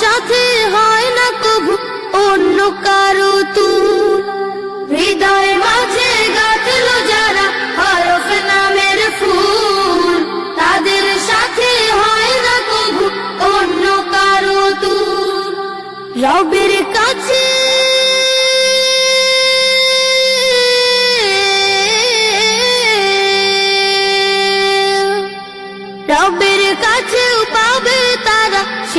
সাথে হয় না অন্য কারও তুল। হৃদয় মাঝে গাঁথলো যারা হরফ নামের ফুল, তাদের সাথে হয় না অন্য কারও রবের কাছে রবের তারা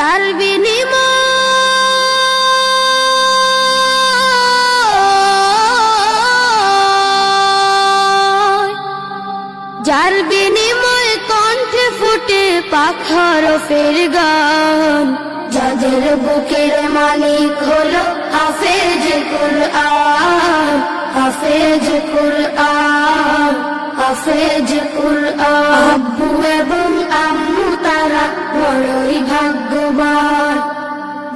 যার বিনিময় যার বিনিময় কণ্ঠে ফুটে পাখার ফের গান। যাদের বুকের মালিক হলো হাফেজ কুরআন হাফেজ কুরআন হাফেজ কুরআন। ভাগ্যবান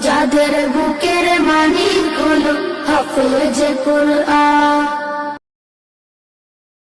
যাদের বুকের মানি হলো হাফেজ কুরআন।